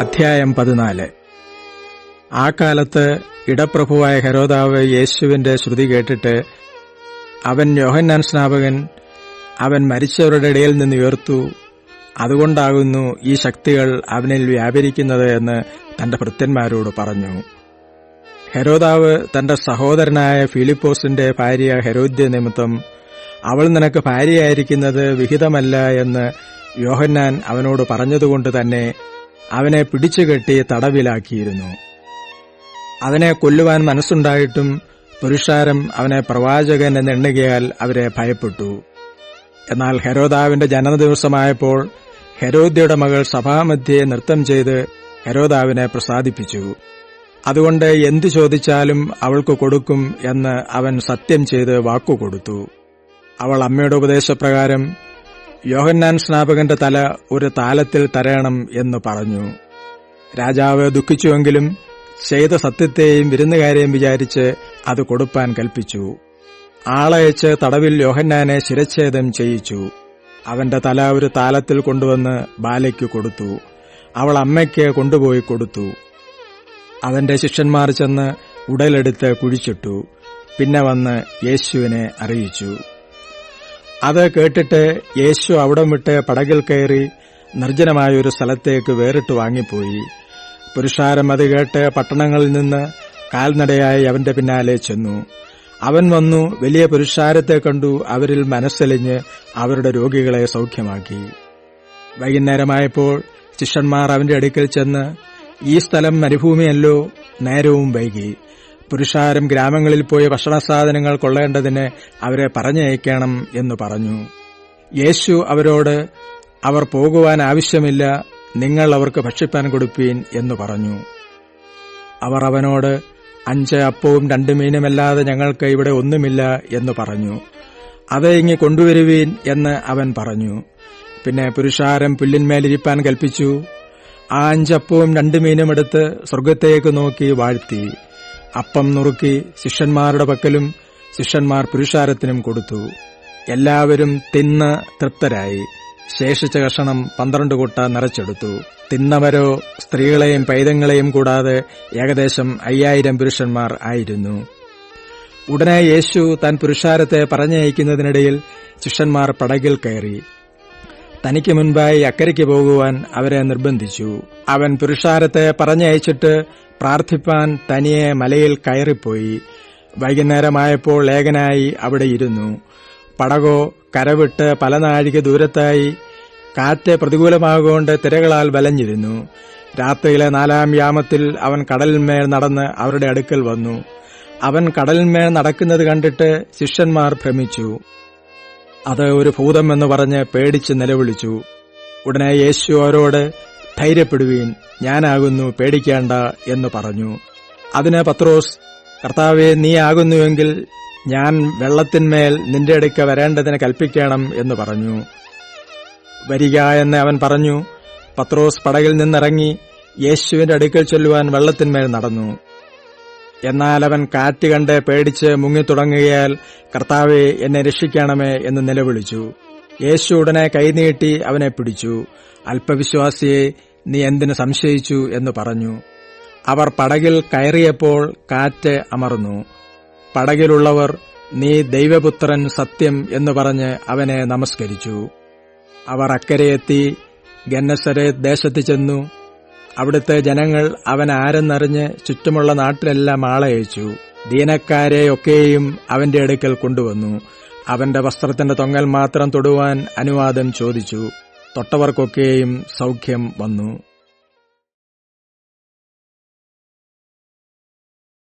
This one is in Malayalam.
അധ്യായം പതിനാല്. ആ കാലത്ത് ഇടപ്രഭുവായ ഹരോദാവ് യേശുവിന്റെ ശ്രുതി കേട്ടിട്ട് അവൻ യോഹന്നാൻ സ്നാപകൻ അവൻ മരിച്ചവരുടെ ഇടയിൽ നിന്ന് ഉയർത്തു. അതുകൊണ്ടാകുന്നു ഈ ശക്തികൾ അവനിൽ വ്യാപരിക്കുന്നത് എന്ന് തന്റെ ഭൃത്യന്മാരോട് പറഞ്ഞു. ഹെരോദാവ് തന്റെ സഹോദരനായ ഫിലിപ്പോസിന്റെ ഭാര്യ ഹെരോദ്യ നിമിത്തം അവൾ നിനക്ക് ഭാര്യയായിരിക്കുന്നത് വിഹിതമല്ല എന്ന് യോഹന്നാൻ അവനോട് പറഞ്ഞതുകൊണ്ട് തന്നെ അവനെ പിടിച്ചുകെട്ടി തടവിലാക്കിയിരുന്നു. അവനെ കൊല്ലുവാൻ മനസ്സുണ്ടായിട്ടും പുരുഷാരം അവനെ പ്രവാചകൻ എന്നെണ്ണുകയാൽ അവരെ ഭയപ്പെട്ടു. എന്നാൽ ഹെരോദാവിന്റെ ജനനദിവസമായപ്പോൾ ഹരോദ്യയുടെ മകൾ സഭാമധ്യയെ നൃത്തം ചെയ്ത് ഹെരോദാവിനെ പ്രസാദിപ്പിച്ചു. അതുകൊണ്ട് എന്തു ചോദിച്ചാലും അവൾക്ക് കൊടുക്കും എന്ന് അവൻ സത്യം ചെയ്ത് വാക്കുകൊടുത്തു അവൾ അമ്മയുടെ ഉപദേശപ്രകാരം യോഹന്നാൻ സ്നാപകന്റെ തല ഒരു താലത്തിൽ തരണം എന്ന് പറഞ്ഞു. രാജാവ് ദുഃഖിച്ചുവെങ്കിലും ചെയ്ത സത്യത്തെയും വിരുന്നുകാരെയും വിചാരിച്ച് അത് കൊടുപ്പാൻ കൽപ്പിച്ചു. ആളയച്ച് തടവിൽ യോഹന്നാനെ ശിരച്ഛേദം ചെയ്യിച്ചു. അവന്റെ തല ഒരു താലത്തിൽ കൊണ്ടുവന്ന് ബാലയ്ക്ക് കൊടുത്തു. അവൾ അമ്മയ്ക്ക് കൊണ്ടുപോയി കൊടുത്തു. അവന്റെ ശിഷ്യന്മാർ ചെന്ന് ഉടലെടുത്ത് കുഴിച്ചിട്ടു. പിന്നെ വന്ന് യേശുവിനെ അറിയിച്ചു. അത് കേട്ടിട്ട് യേശു അവിടം വിട്ട് പടകിൽ കയറി നിർജനമായ ഒരു സ്ഥലത്തേക്ക് വേറിട്ട് വാങ്ങിപ്പോയി. പുരുഷാരം അത് കേട്ട് പട്ടണങ്ങളിൽ നിന്ന് കാൽനടയായി അവന്റെ പിന്നാലെ ചെന്നു. അവൻ വന്നു വലിയ പുരുഷാരത്തെ കണ്ടു അവരിൽ മനസ്സലിഞ്ഞ് അവരുടെ രോഗികളെ സൗഖ്യമാക്കി. വൈകുന്നേരമായപ്പോൾ ശിഷ്യന്മാർ അവന്റെ അടുക്കൽ ചെന്ന് ഈ സ്ഥലം മരുഭൂമിയല്ലോ നേരവും വൈകി. പുരുഷാരം ഗ്രാമങ്ങളിൽ പോയി ഭക്ഷണസാധനങ്ങൾ കൊള്ളേണ്ടതിന് അവരെ പറഞ്ഞയക്കണം എന്ന് പറഞ്ഞു. യേശു അവരോട് അവർ പോകുവാൻ ആവശ്യമില്ല നിങ്ങൾ അവർക്ക് ഭക്ഷിപ്പാൻ കൊടുപ്പീൻ എന്ന് പറഞ്ഞു. അവർ അവനോട് അഞ്ച് അപ്പവും രണ്ട് മീനുമല്ലാതെ ഞങ്ങൾക്ക് ഇവിടെ ഒന്നുമില്ല എന്ന് പറഞ്ഞു. അത് ഇങ്ങി കൊണ്ടുവരുവീൻ എന്ന് അവൻ പറഞ്ഞു. പിന്നെ പുരുഷാരം പുല്ലിന്മേലിരിപ്പാൻ കൽപ്പിച്ചു. ആ അഞ്ചപ്പവും രണ്ട് മീനുമെടുത്ത് സ്വർഗത്തേക്ക് നോക്കി വാഴ്ത്തി. അപ്പം നുറുക്കി ശിഷ്യന്മാരുടെ പക്കലും ശിഷ്യന്മാർ പുരുഷാരത്തിനും കൊടുത്തു. എല്ലാവരും തിന്ന് തൃപ്തരായി. ശേഷിച്ച കഷണം പന്ത്രണ്ട് കൂട്ട നിറച്ചെടുത്തു. തിന്നവരോ സ്ത്രീകളെയും പൈതങ്ങളെയും കൂടാതെ ഏകദേശം അയ്യായിരം പുരുഷന്മാർ ആയിരുന്നു. ഉടനെ യേശു താൻ പുരുഷാരത്തെ പറഞ്ഞയക്കുന്നതിനിടയിൽ ശിഷ്യന്മാർ പടകിൽ കയറി. തനിക്ക് മുൻപായി അക്കരയ്ക്ക് പോകുവാൻ അവരെ നിർബന്ധിച്ചു. അവൻ പുരുഷാരത്തെ പറഞ്ഞയച്ചിട്ട് പ്രാർത്ഥിപ്പാൻ തനിയെ മലയിൽ കയറിപ്പോയി. വൈകുന്നേരമായപ്പോൾ ഏകനായി അവിടെ ഇരുന്നു. പടകോ കരവിട്ട് പല നാഴിക ദൂരത്തായി കാറ്റ് പ്രതികൂലമാകൊണ്ട് തിരകളാൽ വലഞ്ഞിരുന്നു. രാത്രിയിലെ നാലാം യാമത്തിൽ അവൻ കടലിന്മേൽ നടന്ന് അവരുടെ അടുക്കൽ വന്നു. അവൻ കടലിന്മേൽ നടക്കുന്നത് കണ്ടിട്ട് ശിഷ്യന്മാർ ഭ്രമിച്ചു. അത് ഒരു ഭൂതം എന്ന് പറഞ്ഞ് പേടിച്ച് നിലവിളിച്ചു. ഉടനെ യേശു അവരോട് ധൈര്യപ്പെടുവീൻ. ഞാനാകുന്നു പേടിക്കേണ്ട എന്ന് പറഞ്ഞു. അതിന് പത്രോസ് കർത്താവെ നീ ആകുന്നുവെങ്കിൽ ഞാൻ വെള്ളത്തിന്മേൽ നിന്റെ അടുക്ക വരേണ്ടതിന് കൽപ്പിക്കണം എന്ന് പറഞ്ഞു. വരിക എന്ന് അവൻ പറഞ്ഞു. പത്രോസ് പടകിൽ നിന്നിറങ്ങി യേശുവിന്റെ അടുക്കൽ ചൊല്ലുവാൻ വെള്ളത്തിന്മേൽ നടന്നു. എന്നാൽ അവൻ കാറ്റ് കണ്ട് പേടിച്ച് മുങ്ങിത്തുടങ്ങുകയാൽ കർത്താവെ എന്നെ രക്ഷിക്കണമേ എന്ന് നിലവിളിച്ചു. യേശു ഉടനെ കൈനീട്ടി അവനെ പിടിച്ചു. അല്പവിശ്വാസിയെ നീ എന്തിനു സംശയിച്ചു എന്ന് പറഞ്ഞു. അവർ പടകിൽ കയറിയപ്പോൾ കാറ്റ് അമർന്നു. പടകിലുള്ളവർ നീ ദൈവപുത്രൻ സത്യം എന്ന് പറഞ്ഞ് അവനെ നമസ്കരിച്ചു. അവർ അക്കരയെത്തി ഗന്നസരെ ദേശത്ത് ചെന്നു. അവിടുത്തെ ജനങ്ങൾ അവൻ ആരെന്നറിഞ്ഞ് ചുറ്റുമുള്ള നാട്ടിലെല്ലാം ആളയച്ചു. ദീനക്കാരെയൊക്കെയും അവന്റെ അടുക്കൽ കൊണ്ടുവന്നു. അവന്റെ വസ്ത്രത്തിന്റെ തൊങ്ങൽ മാത്രം തൊടുവാൻ അനുവാദം ചോദിച്ചു. തൊട്ടവർക്കൊക്കെയും സൗഖ്യം വന്നു.